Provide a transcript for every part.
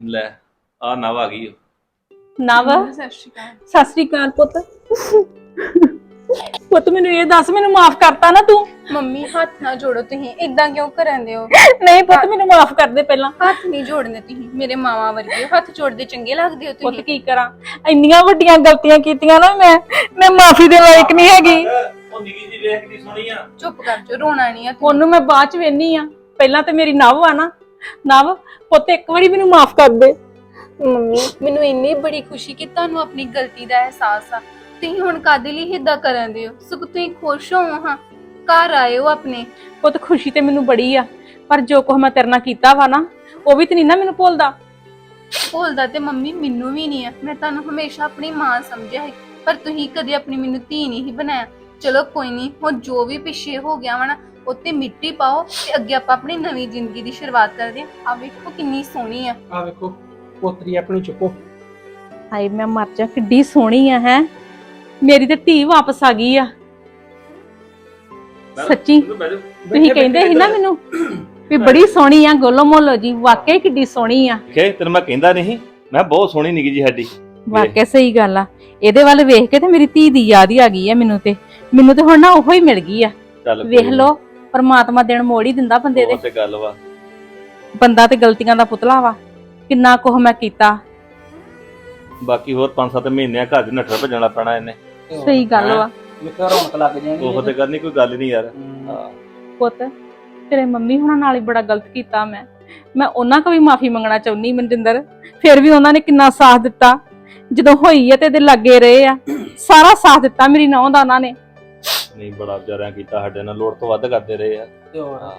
ਲੈ ਆ ਨਵ ਆ ਗਈ। ਓ। ਨਵ ਸਤਿ ਸ਼੍ਰੀ ਅਕਾਲ। ਸਤਿ ਸ੍ਰੀ ਅਕਾਲ ਪੁੱਤ। ਪੁੱਤ ਮੈਨੂੰ ਇਹ ਦੱਸ ਮੈਨੂੰ ਮਾਫ ਕਰਤਾ ਨਾ ਤੂੰ। ਮੰਮੀ ਹੱਥ ਨਾ ਜੋੜੋ ਤੁਸੀਂ। ਇਦਾਂ ਕਿਉਂ ਕਰਾਂਦੇ ਹੋ? ਨਹੀਂ ਪੁੱਤ ਮੈਨੂੰ ਮਾਫ ਕਰ ਦੇ ਪਹਿਲਾਂ। ਹੱਥ ਨਹੀਂ ਜੋੜਨੇ ਤੁਸੀਂ ਮੇਰੇ ਮਾਵਾ ਵਰਗੇ। ਹੋ। ਹੱਥ ਜੋੜਦੇ ਚੰਗੇ ਲੱਗਦੇ ਹੋ ਪੁੱਤ ਤੁਸੀਂ? ਕੀ ਕਰਾਂ? ਇੰਨੀਆਂ ਵੱਡੀਆਂ ਗਲਤੀਆਂ ਕੀਤੀਆਂ ਨਾ ਮੈਂ ਮੈਂ ਮਾਫੀ ਦੇ ਲਾਇਕ ਨਹੀਂ ਹੈਗੀ। ਉਹ ਨਿੱਕੀ ਜੀ ਵੇਖ ਕਿੰਨੀ ਸੋਹਣੀ ਆ। ਚੁੱਪ ਕਰ ਜੋ ਰੋਣਾ ਨਹੀਂ ਆ ਉਹਨੂੰ ਮੈਂ ਬਾਅਦ ਚ ਵੇਨੀ ਆ। ਪਹਿਲਾਂ ਤੇ ਮੇਰੀ ਨਵ ਆ ਨਾ ਨਵ ਪੁੱਤ ਇੱਕ ਵਾਰੀ ਮੈਨੂੰ ਮਾਫ ਕਰ ਦੇ। ਮੰਮੀ ਮੈਨੂੰ ਇੰਨੀ ਬੜੀ ਖੁਸ਼ੀ ਕਿ ਤੁਹਾਨੂੰ ਆਪਣੀ ਗਲਤੀ ਦਾ ਅਹਿਸਾਸ ਆ। ਤੁਸੀਂ ਹੁਣ ਕਾਦੇ ਲਈ ਹਿੱਦਾ ਕਰਾਂਦੇ ਹੋ? ਸੁਖ ਤੁਸੀਂ ਖੁਸ਼ ਹੋ ਹਾਂ। ਘਰ ਆਏ ਹੋ ਆਪਣੇ। ਪੁੱਤ ਖੁਸ਼ੀ ਤੇ ਮੈਨੂੰ ਬੜੀ ਆ ਪਰ ਜੋ ਕੁਝ ਮੈਂ ਤੇਰੇ ਨਾਲ ਕੀਤਾ ਵਾ ਨਾ ਉਹ ਵੀ ਤੇ ਨਹੀਂ ਨਾ ਮੈਨੂੰ ਭੁੱਲਦਾ। ਭੁੱਲਦਾ ਤੇ ਮੰਮੀ ਮੈਨੂੰ ਵੀ ਨਹੀਂ ਆ। ਮੈਂ ਤੁਹਾਨੂੰ ਹਮੇਸ਼ਾ ਆਪਣੀ ਮਾਂ ਸਮਝਿਆ ਹੈ ਪਰ ਤੁਸੀਂ ਕਦੇ ਆਪਣੀ ਮੈਨੂੰ ਧੀ ਨਹੀਂ ਸੀ ਬਣਾਇਆ। ਚਲੋ ਕੋਈ ਨਹੀਂ ਹੁਣ ਜੋ ਵੀ ਪਿੱਛੇ ਹੋ ਗਿਆ ਵਾ ਨਾ ਉੱਤੇ ਮਿੱਟੀ ਪਾਓ ਤੇ ਅੱਗੇ ਆਪਾਂ ਆਪਣੀ ਨਵੀਂ ਜ਼ਿੰਦਗੀ ਦੀ ਸ਼ੁਰੂਆਤ ਕਰਦੇ ਹਾਂ। ਆ ਵੇਖੋ ਕਿੰਨੀ ਸੋਹਣੀ ਆ। ਆ ਵੇਖੋ ਪੋਤਰੀ ਆਪਣੀ ਚੁੱਕੋ। ਹਾਏ ਮੈਂ ਮਰ ਜਾ ਕਿੱਡੀ ਸੋਹਣੀ ਆ ਹੈ। ਮੇਰੀ ਤੇ ਧੀ ਵਾਪਸ ਆ ਗਈ ਆ। ਸੱਚੀ? ਤੁਸੀਂ ਕਹਿੰਦੇ ਸੀ ਨਾ ਮੈਨੂੰ ਵੀ ਬੜੀ ਸੋਹਣੀ ਆ ਗੋਲੋ ਮੋਲੋ ਜੀ ਵਾਕਈ ਕਿੱਡੀ ਸੋਹਣੀ ਆ। ਖੇ ਤੈਨੂੰ ਮੈਂ ਕਹਿੰਦਾ ਨਹੀਂ ਮੈਂ ਬਹੁਤ ਸੋਹਣੀ ਨਿੱਕੀ ਜੀ ਸਾਡੀ। ਵਾਕਈ ਸਹੀ ਗੱਲ ਆ। ਇਹਦੇ ਵੱਲ ਵੇਖ ਕੇ ਤੇ ਮੇਰੀ ਧੀ ਦੀ ਯਾਦ ਹੀ ਆ ਗਈ ਆ ਮੈਨੂੰ ਤੇ। ਮੈਨੂੰ ਤੇ ਹੁਣ ਨਾ ਉਹੋ ਹੀ ਮਿਲ ਗਈ ਆ। ਵੇਖ ਲਓ ਪਰਮਾਤਮਾ ਦਿਨ ਮੋੜ ਹੀ ਦਿੰਦਾ ਬੰਦੇ ਦੇ। ਉਹ ਤੇ ਗੱਲ ਵਾ। ਬੰਦਾ ਤੇ ਗਲਤੀਆਂ ਦਾ ਪੁਤਲਾ ਵਾ। ਕਿੰਨਾ ਕੁਝ ਮੈਂ ਕੀਤਾ। ਬਾਕੀ ਹੋਰ 5-7 ਮਹੀਨਿਆਂ ਘਰ ਦੇ ਨੱਠਰ ਭੱਜਣਾ ਪੈਣਾ ਇਹਨੇ। ਸਹੀ ਗੱਲ ਵਾ। ਵੇਖੋ ਰੌਣਕ ਲੱਗ ਜਾਣੀ ਉਹ ਤੇ ਕਰਨੀ ਕੋਈ ਗੱਲ ਨਹੀਂ ਯਾਰ। ਹਮ, ਹਾਂ। ਪੁੱਤ ਤੇਰੇ ਮੰਮੀ ਹੁਣਾਂ ਨਾਲ ਹੀ ਬੜਾ ਗਲਤ ਕੀਤਾ ਮੈਂ। ਮੈਂ ਉਹਨਾਂ ਕੋਲ ਵੀ ਮਾਫੀ ਮੰਗਣਾ ਚਾਹੁੰਨੀ ਮਨਜਿੰਦਰ। ਫਿਰ ਵੀ ਉਹਨਾਂ ਨੇ ਕਿੰਨਾ ਸਾਥ ਦਿੱਤਾ। ਜਦੋਂ ਹੋਈ ਹੈ ਤੇ ਇਹਦੇ ਲੱਗੇ ਰਹੇ ਆ। ਸਾਰਾ ਸਾਥ ਦਿੱਤਾ ਮੇਰੀ ਨੌਂ ਦਾ ਉਹਨਾਂ ਨੇ। ਨਹੀਂ ਬੜਾ ਵਿਚਾਰਿਆਂ ਕੀਤਾ ਸਾਡੇ ਨਾਲ ਲੋੜ ਤੋਂ ਵੱਧ ਕਰਦੇ ਰਹੇ ਆ। ਤੇ ਹੋਰ? ਹਾਂ,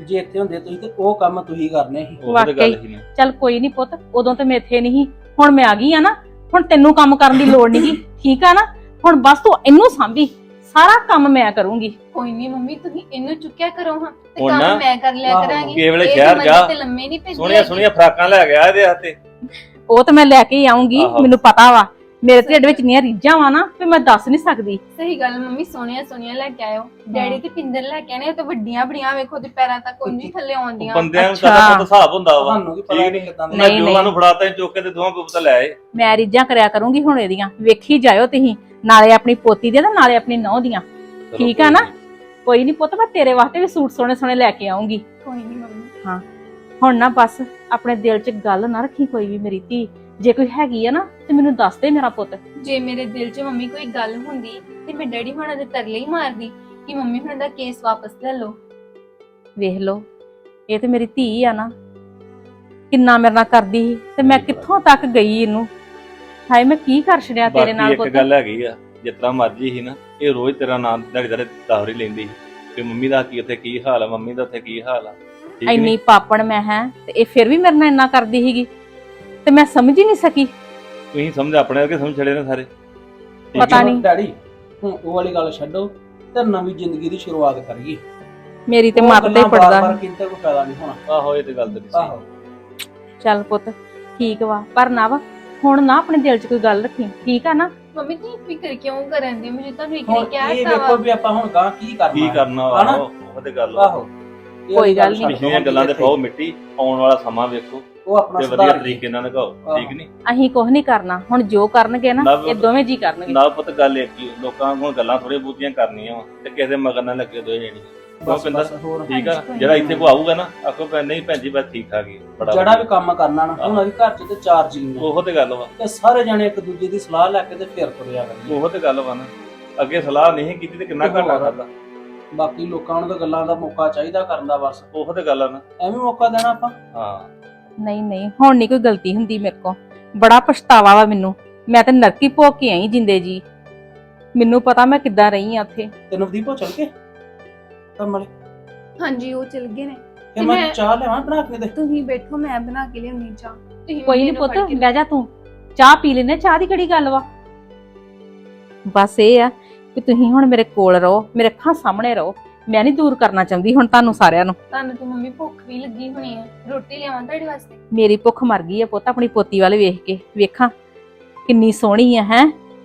ਜੇ ਇੱਥੇ ਹੁੰਦੇ ਤੁਸੀਂ ਤੇ ਉਹ ਕੰਮ ਤੁਸੀਂ ਕਰਨੇ ਸੀ। ਉਹ ਤੇ ਗੱਲ। ਹੀ ਨਹੀਂ। ਚੱਲ ਕੋਈ ਨਹੀਂ ਪੁੱਤ ਉਦੋਂ ਤੇ ਮੈਂ ਇੱਥੇ ਨਹੀਂ ਹੁਣ ਮੈਂ ਆ ਗਈ ਆ ਨਾ ਹੁਣ ਤੈਨੂੰ ਕੰਮ ਕਰਨ ਦੀ ਲੋੜ ਨਹੀਂ ਠੀਕ ਆ ਨਾ? ਹੁਣ ਬਸ ਤੂੰ ਇਹਨੂੰ ਸਾਂਭੀ। ਸਾਰਾ ਕੰਮ ਮੈਂ ਕਰੂੰਗੀ। ਕੋਈ ਨਹੀਂ ਮੰਮੀ ਤੁਸੀਂ ਇਹਨੂੰ ਚੁੱਕਿਆ ਕਰੋ ਹਾਂ। ਤੇ ਹੁਣ ਨਾ, ਕੰਮ ਮੈਂ ਕਰ ਲਿਆ ਆਹੋ, ਕਰਾਂਗੀ। ਕਿਸੇ ਵੇਲੇ ਇਹ ਸ਼ਹਿਰ ਜਾ। ਤੇ ਲੰਮੇ ਨਹੀਂ ਪੈਂਦੇ ਸੋਹਣੀਆਂ ਸੋਹਣੀਆਂ ਫਰਾਕਾਂ ਲੈ ਗਿਆ ਇਹਦੇ ਹੱਥੇ ਉਹ ਤਾਂ ਮੈਂ ਲੈ ਕੇ ਹੀ ਆਉਂਗੀ ਆਹੋ। ਮੈਨੂੰ ਪਤਾ ਵਾ। ਮੇਰੇ ਢਿੱਡ ਵਿੱਚ ਨੀਆਂ ਰੀਝਾਂ ਵਾ ਨਾ ਤੇ ਮੈਂ ਦੱਸ ਨਹੀਂ ਸਕਦੀ। ਸਹੀ ਗੱਲ ਮੰਮੀ ਸੋਹਣੀਆਂ ਸੋਹਣੀਆਂ ਲੈ ਕੇ ਆਇਓ। ਡੈਡੀ ਤੇ ਪਿੰਦਰ ਲੈ ਕੇ ਆਣੇ ਉਹ ਤਾਂ ਵੱਡੀਆਂ ਬੜੀਆਂ ਵੇਖੋ ਤੇ ਪੈਰਾਂ ਤੱਕ ਉਹਨੀ ਥੱਲੇ ਆਉਂਦੀਆਂ। ਬੰਦਿਆਂ ਨੂੰ ਪਤਾ ਹਿਸਾਬ ਹੁੰਦਾ ਵਾ। ਤੁਹਾਨੂੰ ਕੀ ਪਤਾ ਠੀਕ ਨਹੀਂ? ਕਿਦਾਂ ਦੇ ਮੈਂ ਨਹੀਂ, ਦੋਵਾਂ। ਨੂੰ ਫੜਾਤਾ ਚੁੱਕ ਕੇ ਤੇ ਦੋਵਾਂ ਪੁੱਤ ਲੈ ਆਏ। ਮੈਂ ਰੀਝਾਂ ਕਰਿਆ ਕਰੂੰਗੀ ਹੁਣ ਇਹਦੀਆਂ। ਵੇਖੀ ਜਾਇਓ ਤੁਸੀਂ। ਨਾਲੇ ਆਪਣੀ ਪੋਤੀ ਦੀਆਂ ਤੇ ਨਾਲੇ ਆਪਣੀ ਨੌਂ ਦੀਆਂ। ਠੀਕ ਆ ਨਾ? ਕੋਈ ਨਹੀਂ ਪੁੱਤ ਮੈਂ ਤੇਰੇ ਵਾਸਤੇ ਵੀ ਸੂਟ ਸੋਹਣੇ ਸੋਹਣੇ ਲੈ ਕੇ ਆਉਂਗੀ। ਕੋਈ ਨਹੀਂ ਮੰਮੀ। ਹੁਣ ਨਾ ਬਸ ਆਪਣੇ ਦਿਲ 'ਚ ਗੱਲ ਨਾ ਰੱਖੀ ਕੋਈ ਵੀ ਮੇਰੀ ਧੀ। ਜੇ ਕੋਈ ਹੈਗੀ ਆ ਨਾ ਤੇ ਮੈਨੂੰ ਦੱਸ ਦੇ ਮੇਰਾ ਪੁੱਤ। ਜੇ ਮੇਰੇ ਦਿਲ 'ਚ ਮੰਮੀ ਕੋਈ ਗੱਲ ਹੁੰਦੀ ਤੇ ਮੈਂ ਡੈਡੀ ਹੁਣਾਂ ਦੇ ਤਰਲੇ ਹੀ ਮਾਰਦੀ ਕਿ ਮੰਮੀ ਹੁਣਾਂ ਦਾ ਕੇਸ ਵਾਪਸ ਲੈ ਲਓ। ਵੇਖ ਲਓ ਇਹ ਤੇ ਮੇਰੀ ਧੀ ਆ ਨਾ। ਕਿੰਨਾ ਮੇਰੇ ਨਾਲ ਕਰਦੀ ਸੀ ਤੇ ਮੈਂ ਕਿੱਥੋਂ ਤੱਕ ਗਈ ਇਹਨੂੰ? ਹਾਏ ਮੈਂ ਕੀ ਕਰ ਛੜਿਆ ਤੇਰੇ ਨਾਲ ਇੱਕ ਪੁੱਤ? ਗੱਲ ਹੈਗੀ ਆ ਜਿਤਨਾ ਮਰਜ਼ੀ ਸੀ ਨਾ ਇਹ ਰੋਜ਼ ਤੇਰਾ ਨਾਮ ਦਿਹਾੜੀ ਦਿਹਾੜੀ ਦਾਵਰੀ ਲੈਂਦੀ ਸੀ ਕਿ ਮੰਮੀ ਦਾ ਕੀ ਉੱਥੇ ਕੀ ਹਾਲ ਆ ਮੰਮੀ ਦਾ ਉੱਥੇ ਕੀ ਹਾਲ ਆ। ਠੀਕ ਨੀ? ਇੰਨੀ ਪਾਪਣ ਮੈਂ ਹੈ ਤੇ ਇਹ ਫਿਰ ਵੀ ਮੇਰੇ ਨਾਲ ਇੰਨਾ ਕਰਦੀ ਸੀਗੀ ਤੇ ਮੈਂ ਸਮਝ ਹੀ ਨਹੀਂ ਸਕੀ ਤੁਸੀਂ ਸਮਝ ਆਪਣੇ ਵਰਗੇ ਸਮਝ ਛੜੇ ਨੇ ਸਾਰੇ ਠੀਕ ਪਤਾ ਨੀ? ਨਹੀਂ। ਡੈਡੀ ਹੁਣ ਉਹ ਵਾਲੀ ਗੱਲ ਛੱਡੋ ਤੇ ਨਵੀਂ ਜ਼ਿੰਦਗੀ ਦੀ ਸ਼ੁਰੂਆਤ ਕਰੀਏ ਮੇਰੀ ਤੇ ਮੱਤ ਤੇ ਪੜਦਾ ਕਿਤੇ ਕੋਈ ਫਾਇਦਾ ਨਹੀਂ ਹੋਣਾ ਆਹੋ ਇਹ ਤੇ ਗੱਲ ਤੇਰੀ ਸਹੀ ਚੱਲ ਪੁੱਤ ਠੀਕ ਵਾ ਪਰ ਨਾ ਵਾ ਹੁਣ ਨਾ ਆਪਣੇ ਦਿਲ 'ਚ ਕੋਈ ਗੱਲ ਰੱਖੀ ਠੀਕ ਆ ਨਾ ਮੰਮੀ ਤੁਸੀਂ ਫਿਕਰ ਕਿਉਂ ਕਰਨ ਦੇ ਮੈਨੂੰ ਤੁਹਾਨੂੰ ਇੱਕ ਹੁਣ ਵਾਰੀ ਕਿਹਾ ਇਹ ਵੇਖੋ ਵਾ ਵੀ ਆਪਾਂ ਹੁਣ ਗਾਂ ਕੀ ਕਰਨਾ ਕੀ। ਕਰਨਾ? ਆਹੋ, ਉਹ ਤੇ ਗੱਲ। ਆਹੋ ਕੋਈ ਗੱਲ ਛੱਡ ਨੀ। ਪਿਛਲੀਆਂ ਗੱਲਾਂ ਤੇ। ਪਾਓ ਮਿੱਟੀ ਆਉਣ ਵਾਲਾ ਸਮਾਂ ਵੇਖੋ। ਉਹ ਆਪਣਾ ਤੇ ਵਧੀਆ ਸੁਧਾਰ ਤਰੀਕੇ ਨਾਲ ਲਗਾਓ। ਠੀਕ ਨਹੀਂ? ਅਸੀਂ ਕੁਝ ਨਹੀਂ ਕਰਨਾ। ਹੁਣ ਜੋ ਕਰਨਗੇ ਨਾ ਨਵ- ਇਹ ਦੋਵੇਂ ਜੀ ਕਰਨਗੇ। ਨਾ ਪੁੱਤ ਗੱਲ ਇੱਕ ਹੀ ਲੋਕਾਂ ਕੋਲ ਗੱਲਾਂ ਥੋੜੀਆਂ ਬਹੁਤੀਆਂ ਕਰਨੀਆਂ ਵਾ ਤੇ ਕਿਸੇ ਦੇ ਮਗਰ ਨਾ ਲੱਗੇ ਦੋਏ ਜਣੀ। ਬਸ ਕਹਿੰਦਾ, ਬਸ ਹੋਰ ਠੀਕ ਆ? ਜਿਹੜਾ। ਇੱਥੇ ਕੋ ਆਊਗਾ ਨਾ ਆਖੋ ਪੈ ਨਹੀਂ ਭੈਣ ਜੀ ਬਸ ਠੀਕ ਠਾਕ ਹੀ ਬੜਾ ਜਿਹੜਾ ਵਧੀਆ। ਵੀ ਕੰਮ ਕਰਨਾ ਨਾ ਹੁਣ ਅਸੀਂ ਘਰ 'ਚ ਤੇ ਚਾਰ ਜੀ ਨੇ। ਉਹੋ ਤੇ ਗੱਲ ਵਾ। ਤੇ ਸਾਰੇ ਜਣੇ ਇੱਕ ਦੂਜੇ ਦੀ ਸਲਾਹ ਲੈ ਕੇ ਤੇ ਫਿਰ ਤੁਰਿਆ ਕਰੀਏ। ਉਹੋ ਤੇ ਗੱਲ ਵਾ ਨਾ। ਅੱਗੇ ਸਲਾਹ ਨਹੀਂ ਕੀਤੀ ਤੇ ਕਿੰਨਾ ਘਾਟਾ ਖਾਦਾ ਬਾਕੀ ਲੋਕਾਂ ਨੂੰ ਤਾਂ ਗੱਲਾਂ ਦਾ ਮੌਕਾ ਚਾਹੀਦਾ ਕਰਨ ਦਾ ਬਸ। ਉਹੋ ਤੇ ਗੱਲ ਆ ਨਾ। ਐਵੇਂ ਮੌਕਾ ਦੇਣਾ ਆਪਾਂ? ਹਾਂ। ਨਹੀਂ ਨਹੀਂ ਹੁਣ ਨਹੀਂ ਕੋਈ ਗਲਤੀ ਹੁੰਦੀ ਮੇਰੇ ਕੋ ਬੜਾ ਪਛਤਾਵਾ ਵਾ ਮੈਨੂੰ। ਮੈਂ ਤੇ ਨਰਕੀ ਭੋਗ ਕੇ ਆਈ ਜਿੰਦੇ ਜੀ। ਮੈਨੂੰ ਪਤਾ ਮੈਂ ਕਿੱਦਾਂ ਰਹੀ ਆ ਉੱਥੇ। ਤੇ ਨਵਦੀਪ ਹੋ ਚੱਲ ਕੇ ਕਮਲੇ ਹਾਂਜੀ ਉਹ ਚਲ ਗਏ ਨੇ। ਤੇ ਮੈਂ ਮੈਂ- ਚਾਹ ਲਿਆਵਾਂ ਬਣਾ ਕੇ ਦੇ ਤੁਸੀਂ ਬੈਠੋ ਮੈਂ ਬਣਾ ਕੇ ਲਿਆਉਣੀ ਚਾਹ। ਤੁਸੀਂ ਕੋਈ ਨਹੀਂ ਨੂੰ ਪੁੱਤ ਬਹਿ ਜਾ ਤੂੰ। ਚਾਹ ਪੀ ਲੈਨੇ ਚਾਹ ਦੀ ਕਿਹੜੀ ਗੱਲ ਵਾ? ਬਸ ਇਹ ਆ ਕਿ ਤੁਸੀਂ ਹੁਣ ਮੇਰੇ ਕੋਲ ਰਹੋ ਮੇਰੇ ਅੱਖਾਂ ਸਾਹਮਣੇ ਰਹੋ। ਮੈਂ ਨਹੀਂ ਦੂਰ ਕਰਨਾ ਚਾਹੁੰਦੀ ਹੁਣ ਤੁਹਾਨੂੰ ਸਾਰਿਆਂ ਨੂੰ। ਤੁਹਾਨੂੰ ਤੇ ਮੰਮੀ ਭੁੱਖ ਵੀ ਲੱਗੀ ਹੋਣੀ ਹੈ ਰੋਟੀ ਲਿਆਵਾਂ ਤੁਹਾਡੇ ਵਾਸਤੇ? ਮੇਰੀ ਭੁੱਖ ਮਰ ਗਈ ਆ ਪੁੱਤ ਆਪਣੀ ਪੋਤੀ ਵੱਲ ਵੇਖ ਕੇ। ਵੇਖਾਂ ਕਿੰਨੀ ਸੋਹਣੀ ਆ ਹੈ?